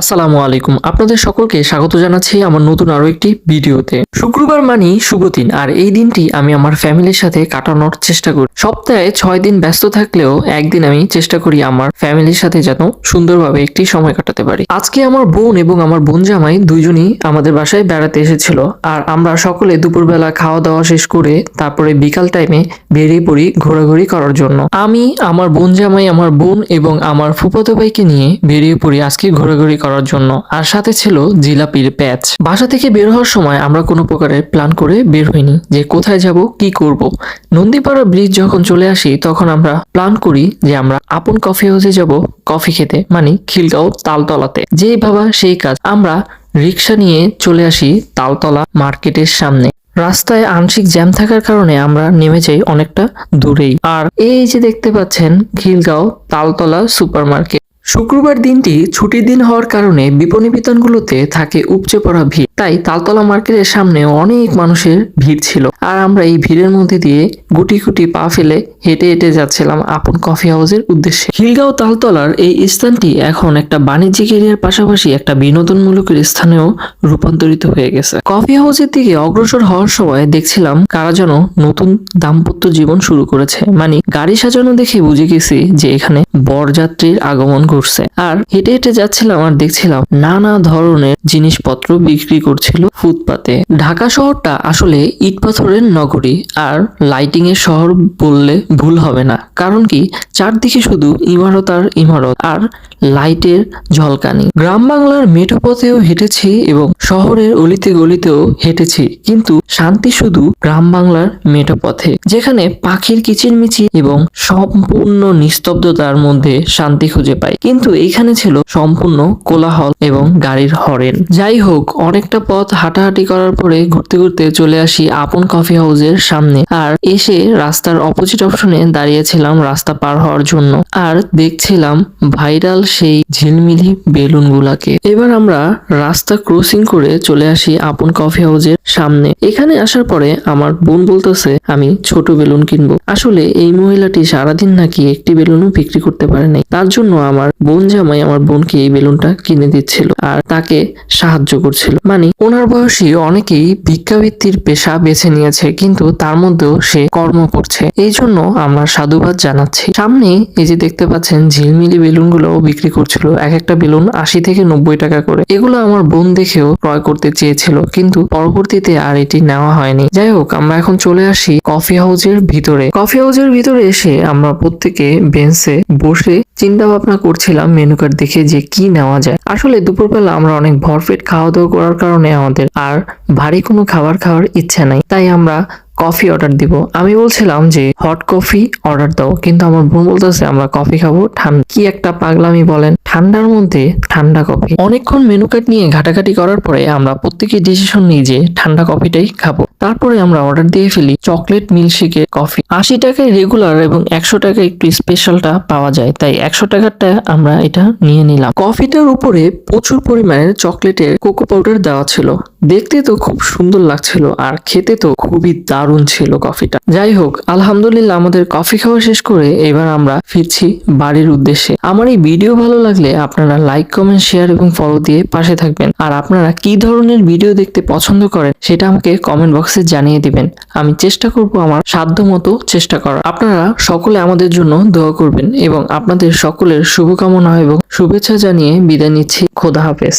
আসসালামু আলাইকুম। আপনাদের সকলকে স্বাগত জানাচ্ছি আমার নতুন আরও একটি ভিডিওতে। শুক্রবার মানেই শুভ দিন, আর এই দিনটি আমি আমার ফ্যামিলির সাথে কাটানোর চেষ্টা করি। সপ্তাহে ছয় দিন ব্যস্ত থাকলেও একদিন আমি চেষ্টা করি আমার ফ্যামিলির সাথে যেন সুন্দরভাবে একটি সময় কাটাতে পারি। আজকে আমার বোন এবং আমার বোন জামাই দুইজনই আমাদের বাসায় বেড়াতে এসেছিল, আর আমরা সকলে দুপুরবেলা খাওয়া দাওয়া শেষ করে তারপরে বিকাল টাইমে বেরিয়ে পড়ি ঘোরাঘুরি করার জন্য। আমি, আমার বোন জামাই, আমার বোন এবং আমার ফুফাতো ভাইকে নিয়ে বেরিয়ে পড়ি আজকে ঘোরাঘুরি করার জন্য। আর সাথে ছিল জিলাপির প্যাচ। বাসা থেকে বের হওয়ার সময় আমরা কোনো প্রকারের প্ল্যান করে বের হইনি যে কোথায় যাব, কি করব। নন্দীপাড়া ব্রিজ যখন চলে আসি, তখন আমরা প্ল্যান করি যে আমরা আপন কফি হাউসে যাব কফি খেতে মানে খিলগাঁও তালতলাতে। যেই ভাবা সেই কাজ। আমরা রিক্সা নিয়ে চলে আসি তালতলা মার্কেটের সামনে। রাস্তায় আংশিক জ্যাম থাকার কারণে আমরা নেমে যাই অনেকটা দূরেই। আর এই যে দেখতে পাচ্ছেন খিলগাঁও তালতলা সুপারমার্কেট শুক্রবার দিনটি ছুটির দিন হওয়ার কারণে বিপণী বিতানগুলোতে থাকে উপচে পড়া ভিড়। তাই তালতলা মার্কেটের সামনে অনেক মানুষের ভিড় ছিল। আর আমরা এই ভিড়ের মধ্যে দিয়ে গুটি গুটি পা ফেলে হেঁটে হেঁটে যাচ্ছিলাম আপন কফি হাউসের উদ্দেশ্যে। খিলগাঁও তালতলার এই স্থানটি এখন একটা বাণিজ্যিক এরিয়ার পাশাপাশি একটা বিনোদনমূলক স্থানেও রূপান্তরিত হয়ে গেছে। কফি হাউসের দিকে অগ্রসর হওয়ার সময় দেখছিলাম কারা যেন নতুন দাম্পত্য জীবন শুরু করেছে। মানে গাড়ি সাজানো দেখে বুঝে গেছি যে এখানে বরযাত্রীর আগমন ঘটছে আর হেঁটে হেঁটে যাচ্ছিলাম আর দেখছিলাম নানা ধরনের জিনিসপত্র বিক্রি করছিল ফুটপাতে। ঢাকা শহরটা আসলে ইট পাথরের নগরী, আর লাইটিং এর শহর বললে ভুল হবে না। কারণ কি? চারদিকে শুধু ইমারত আর ইমারত। আর লাইটের ঝলকানি। গ্রাম বাংলার মেঠো পথেও হেঁটেছি এবং শহরের অলিতে গলিতেও হেঁটেছি, কিন্তু শান্তি শুধু গ্রাম বাংলার মেঠো পথে যেখানে পাখির কিচিরমিচির এবং সম্পূর্ণ নিস্তব্ধতার মধ্যে শান্তি খুঁজে পাই। কিন্তু এইখানে ছিল সম্পূর্ণ কোলাহল এবং গাড়ির হরেন। যাই হোক, অনেকটা পথ হাঁটাহাঁটি করার পরে ঘুরতে ঘুরতে চলে আসি আপন কফি হাউসের সামনে আর এসে রাস্তার অপোজিট অপশনে দাঁড়িয়েছিলাম রাস্তা পার হওয়ার জন্য। আর দেখছিলাম ভাইরাল সেই ঝিলমিলি বেলুন গুলাকে এবার আমরা রাস্তা ক্রসিং করে চলে আসি আপন কফি হাউসের সামনে। এখানে আসার পরে আমার বোন বলতেছে, আমি ছোট বেলুন কিনবো। আসলে এই মহিলাটি সারাদিন নাকি একটি বেলুনও বিক্রি করতে পারে নাই। তার জন্য আমার বোন জামাই আমার বোনকে এই বেলুনটা কিনে দিচ্ছিল আর তাকে সাহায্য করছিল। মানে ওনার বয়সী অনেকেই ভিক্ষাবৃত্তির পেশা বেছে নিয়েছে, কিন্তু তার মধ্যেও সে কর্ম করছে। এই জন্য আমরা সাধুবাদ জানাচ্ছি। সামনে এই যে দেখতে পাচ্ছেন, ঝিলমিলি বেলুনগুলো বিক্রি করছিল এক একটা বেলুন আশি থেকে নব্বই টাকা করে। এগুলো আমার বোন দেখেও ক্রয় করতে চেয়েছিল, কিন্তু পরবর্তীতে আর এটি নেওয়া হয়নি। যাই হোক, আমরা এখন চলে আসি কফি হাউসের ভিতরে। কফি হাউসের ভিতরে এসে আমরা প্রত্যেকে বেঞ্চে বসে চিন্তা ভাবনা করছিলাম মেনু কার্ড দেখে যে কি নেওয়া যায়। আসলে দুপুরবেলা আমরা অনেক ভরপেট খাওয়া দাওয়া করার কারণে আমাদের আর ভারী কোনো খাবার খাওয়ার ইচ্ছা নাই। তাই আমরা কফি অর্ডার দিব। আমি বলছিলাম যে হট কফি অর্ডার দাও। কিন্তু আমার বোন বলতেছে, আমরা কফি খাব ঠান্ডা। কি একটা পাগলামি বলেন। ঠান্ডার মধ্যে ঠান্ডা কফি। অনেকক্ষণ মেনু কার্ড নিয়ে ঘাটাঘাটি করার পরে আমরা প্রত্যেকে ডিসিশন নিই যে, ঠান্ডা কফিটাই খাব। তারপরে আমরা অর্ডার দিয়ে ফেলি চকলেট মিল্কশেকের কফি আশি টাকায় রেগুলার এবং একশো টাকায় একটু স্পেশালটা পাওয়া যায়, তাই একশো টাকারটা আমরা এটা নিয়ে নিলাম। কফিটার উপরে প্রচুর পরিমাণের চকলেটের কোকো পাউডার দেওয়া ছিল। দেখতে তো খুব সুন্দর লাগছিল আর খেতে তো খুবই দারুণ ছিল কফিটা যাই হোক, আলহামদুলিল্লাহ আমাদের কফি খাওয়া শেষ করে এবার আমরা ফিরছি বাড়ির উদ্দেশ্যে। আমার এই ভিডিও ভালো লাগলে আপনারা লাইক কমেন্ট শেয়ার এবং ফলো দিয়ে পাশে থাকবেন। আর আপনারা কি ধরনের ভিডিও দেখতে পছন্দ করেন সেটা আমাকে কমেন্ট বক্সে জানিয়ে দিবেন। আমি চেষ্টা করব আমার সাধ্য মতো চেষ্টা করার। আপনারা সকলে আমাদের জন্য দোয়া করবেন এবং আপনাদের সকলের শুভকামনা এবং শুভেচ্ছা জানিয়ে বিদায় নিচ্ছি। খোদা হাফেজ।